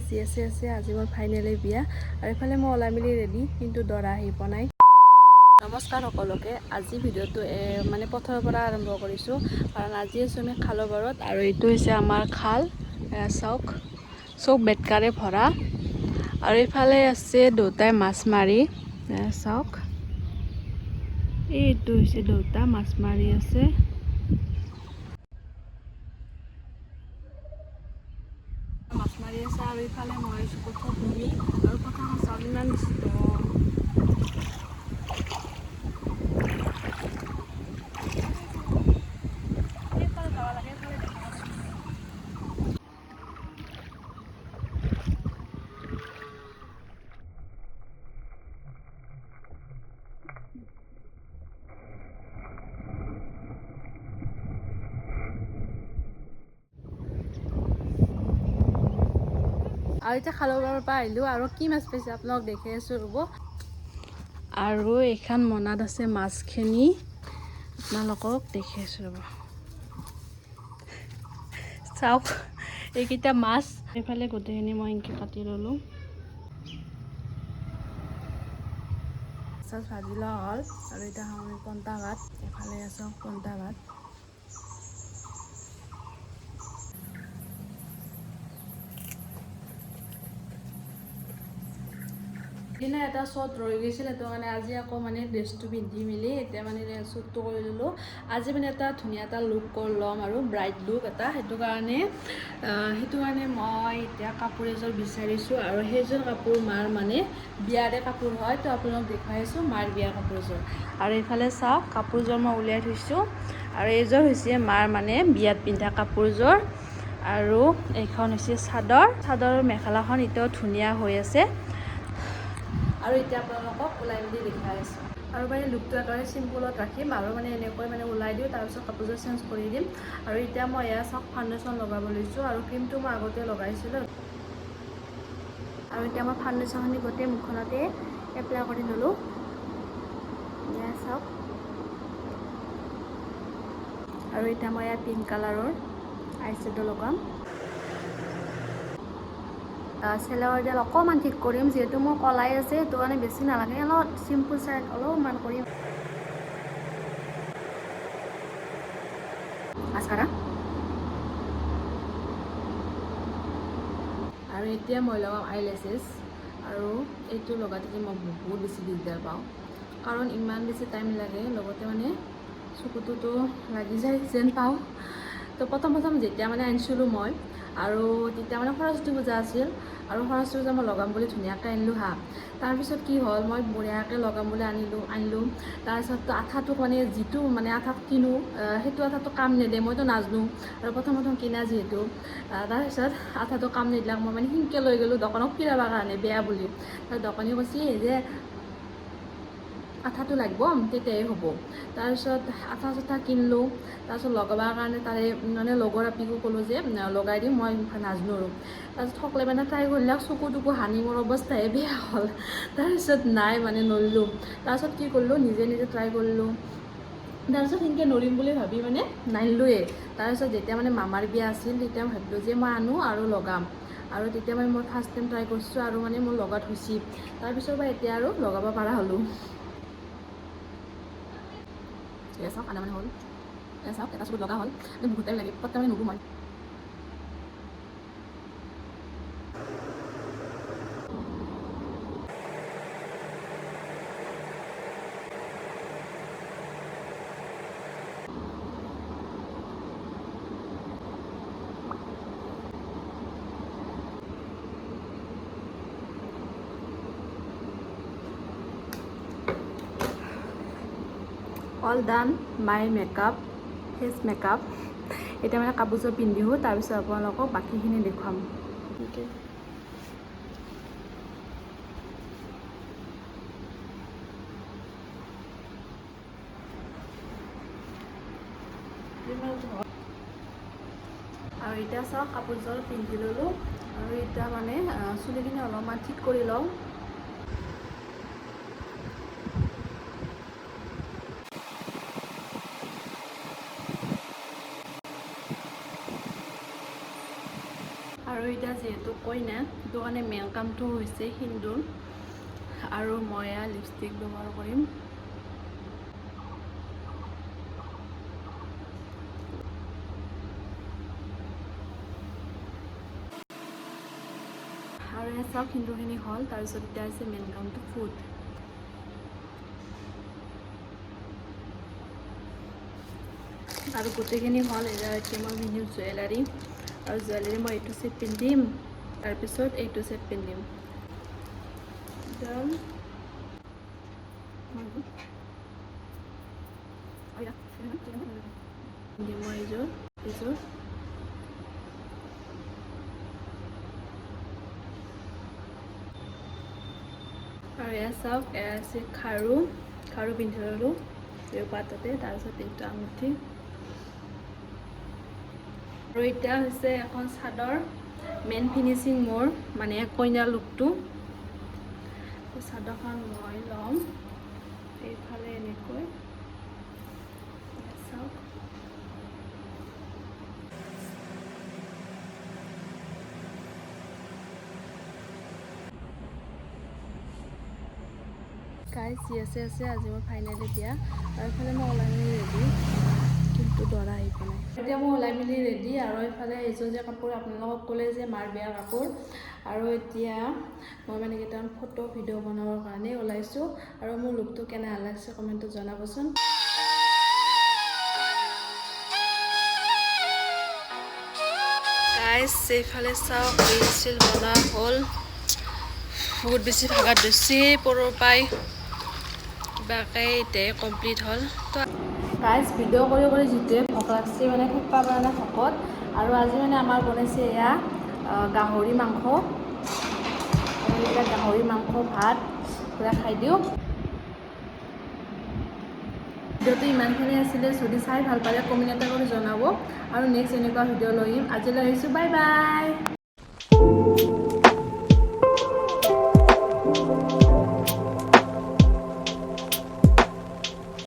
গাইছ য়েছ য়েছ আজি মোৰ ফাইনেলি বিয়া। আৰু এইফালে মই ওলাই মেলি ৰেডি কিন্তু দৰা আহি পোৱা নাই। নমস্কাৰ সকলোকে আজি ভিডিঅ'টো মানে পথৰৰ পৰা আৰম্ভ কৰিছোঁ। কাৰণ আজি আছোঁ আমি খালৰ বাৰত আৰু এইটো হৈছে আমাৰ খাল চাওক চব বেটকাৰে ভৰা। আৰু এইফালে আছে দেউতাই মাছ মাৰি চাওক এইটো হৈছে দেউতা মাছ মাৰি আছে। মাছ মাৰি আছে আৰু ইফালে মই আছোঁ পথাৰ ভূমি আৰু পথাৰখন চাউল ইমান বেছি আৰু এতিয়া খালৰ পৰা আহিলোঁ আৰু কি মাছ পাইছে আপোনালোক দেখি আছোঁ ৰ'ব। আৰু এইখন মনাত আছে মাছখিনি। আপোনালোকক দেখি আছোঁ ৰ'ব। চাওক এইকেইটা মাছ। এইফালে গোটেইখিনি মই এনেকৈ কাটি ল'লোঁ। ভাজি লোৱা হ'ল। আৰু এতিয়া খাওঁ পন্তা ভাত। এইফালে আছে পন্তা ভাত। দিনা এটা শ্বট ৰৈ গৈছিল সেইটো কাৰণে আজি আকৌ মানে ড্ৰেছটো পিন্ধি মেলি এতিয়া মানে শ্বুটটো কৰি ল'লোঁ। আজি মানে এটা ধুনীয়া এটা লুক কৰি ল'ম আৰু ব্ৰাইট লুক এটা। সেইটো কাৰণে সেইটো কাৰণে মই এতিয়া কাপোৰ এযোৰ বিচাৰিছোঁ আৰু সেইযোৰ কাপোৰ মাৰ মানে বিয়াৰে কাপোৰ হয় তো আপোনালোক দেখুৱাইছোঁ মাৰ বিয়াৰ কাপোৰযোৰ আৰু এইফালে চাওক কাপোৰযোৰ মই উলিয়াই থৈছোঁ। আৰু এইযোৰ হৈছে মাৰ মানে বিয়াত পিন্ধা কাপোৰযোৰ। আৰু এইখন হৈছে চাদৰ। চাদৰৰ মেখেলাখন এতিয়াও ধুনীয়া হৈ আছে। আৰু এতিয়া আপোনালোকক ওলাই মেলি দেখাই আছোঁ। আৰু মানে লুকটো একেবাৰে চিম্পুলত ৰাখিম আৰু মানে এনেকৈ মানে ওলাই দিওঁ তাৰপিছত কাপোৰযোৰ চেঞ্জ কৰি দিম। আৰু এতিয়া মই এয়া চাওক ফাউণ্ডেশ্যন লগাব লৈছোঁ আৰু ক্ৰীমটো মই আগতে লগাইছিলোঁ। আৰু এতিয়া মই ফাউণ্ডেশ্যনখিনি গোটেই মুখখনতে এপ্লাই কৰি ল'লোঁ। এয়া চাওক। আৰু এতিয়া মই ইয়াত পিংক কালাৰৰ আই শ্বেডো লগাম। চেলাৰডাল অকণমান ঠিক কৰিম, যিহেতু মোৰ কলাই আছে, সেইটো কাৰণে বেছি নালাগে, অলপ চিম্পুল চাই অলপমান কৰিম। আৰু এতিয়া মই লগাম আই লেচেছ আৰু এইটো লগাতে মই বহুত বেছি দিগদাৰ পাওঁ। কাৰণ ইমান বেছি টাইম লাগে, লগতে মানে চকুটোতো লাগি যায় যেন পাওঁ। তো প্ৰথম প্ৰথম যেতিয়া মানে আনিছিলোঁ মই আৰু তেতিয়া মানে সৰস্বতী পূজা আছিল আৰু সৰস্বতী পূজা মই লগাম বুলি ধুনীয়াকৈ আনিলোঁ হা। তাৰপিছত কি হ'ল, মই বঢ়িয়াকৈ লগাম বুলি আনিলোঁ আনিলোঁ। তাৰপিছত আঠাটো মানে যিটো মানে আঠাত কিনো সেইটো আঠাটো কাম নিদিয়ে মইতো নাজানো। আৰু প্ৰথম প্ৰথম কিনা যিহেতু তাৰপিছত আঠাটো কাম নিদিলাক মই মানে সিনকৈ লৈ গ'লোঁ দোকানক ফিৰাবৰ কাৰণে, বেয়া বুলি। তাৰ দোকানী কৈছে যে আঠাটো লাগিব, তেতিয়াই হ'ব। তাৰপিছত আঠা চাঠা কিনিলোঁ, তাৰপিছত লগাবৰ কাৰণে তাৰে মানে লগৰ আপিকো ক'লোঁ যে লগাই দিম, মই নাজানো আৰু। তাৰপিছত সকলোৱে মানে ট্ৰাই কৰিলে চকু টকু সানি মোৰ অৱস্থাই বেয়া হ'ল। তাৰপিছত নাই মানে নৰিলোঁ তাৰপিছত কি কৰিলোঁ, নিজে নিজে ট্ৰাই কৰিলোঁ। তাৰপিছত সেনেকৈ নৰিম বুলি ভাবি মানে নানিলোৱে তাৰপিছত যেতিয়া মানে মামাৰ বিয়া আছিল, তেতিয়া ভাবিলোঁ যে, মই আনো আৰু লগাম। আৰু তেতিয়া মানে মই ফাৰ্ষ্ট টাইম ট্ৰাই কৰিছোঁ আৰু মানে মোৰ লগাত হৈছে তাৰপিছৰ পৰা এতিয়া আৰু লগাব পৰা হ'লোঁ। চাওক আধা মানে হ'ল চাওক এটা চকুত লগা হ'ল কিন্তু টাইম লাগে পট্টা মানে নুবো all done my makeup face makeup এতিয়া মানে কাপোৰযোৰ পিন্ধিও তাৰপিছত আপোনালোকক বাকীখিনি দেখুৱাম। আৰু এতিয়া চাওক কাপোৰযোৰ পিন্ধি ল'লোঁ। আৰু এতিয়া মানে চুলিখিনি অলপমান ঠিক কৰি লওঁ। যিহেতু সেইটো কাৰণে মেইন কামটো হৈছে সিন্দুৰ আৰু মই লিপষ্টিক ব্যৱহাৰ কৰিম। আৰু এয়া চাওক সিন্দুৰখিনি হ'ল, তাৰপিছত এতিয়া হৈছে মেইন কামটো ফুড আৰু গোটেইখিনি হ'ল এতিয়া এতিয়া মই পিন্ধিম জুৱেলাৰী আৰু জুৱেলাৰী মই এইটো চেট পিন্ধিম তাৰপিছত এইটো চেট পিন্ধিম। মই এইযোৰ এইযোৰ আৰু এয়া চাওক, এয়া আছে খাৰু। খাৰু পিন্ধি ল'লোঁ। পাততে, তাৰপিছত এইটো আঙুঠি। আৰু এতিয়া হৈছে এখন চাদৰ মেইন ফিনিচিং মোৰ মানে কইনা লুকটো চাদৰখন মই ল'ম, এইফালে এনেকৈ। চাওক। গাই চি আছে আছে আজি মোৰ ফাইনেলি বিয়া। আৰু এইফালে মই ওলাই ৰেডি কিন্তু দৰা আহি পোৱা নাই এতিয়া মই ওলাই মেলি ৰেডি আৰু এইফালে এইযোৰ যে কাপোৰ আপোনালোকক ক'লে যে মাৰ বিয়া কাপোৰ। আৰু এতিয়া মই মানে কেইটামান ফটো ভিডিঅ' বনাবৰ কাৰণে ওলাইছোঁ। আৰু মোৰ লুকটো কেনে লাগিছে কমেণ্টত জনাবচোন। এইফালে চাওক ৰিল বনোৱা হ'ল। বহুত বেছি ভাগাত বেছি পৰৰ পাই। কিবাকে এতিয়া কমপ্লিট হ'ল। তো গাইজ ভিডিঅ' কৰি কৰি যিটোৱে ভোক লাগছে মানে থাকিব পৰা নাই ভোকত আৰু আজি মানে আমাৰ বনাইছে এয়া গাহৰি মাংস। এতিয়া গাহৰি মাংস ভাত পূৰা খাই দিওঁ। ভিডিঅ'টো ইমানখিনি আছিলে যদি চাই ভাল পালে কমেণ্ট এটা কৰি জনাব। আৰু নেক্সট এনেকুৱা ভিডিঅ' লৈ আহিম। আজিলৈ আহিছোঁ বাই বাই।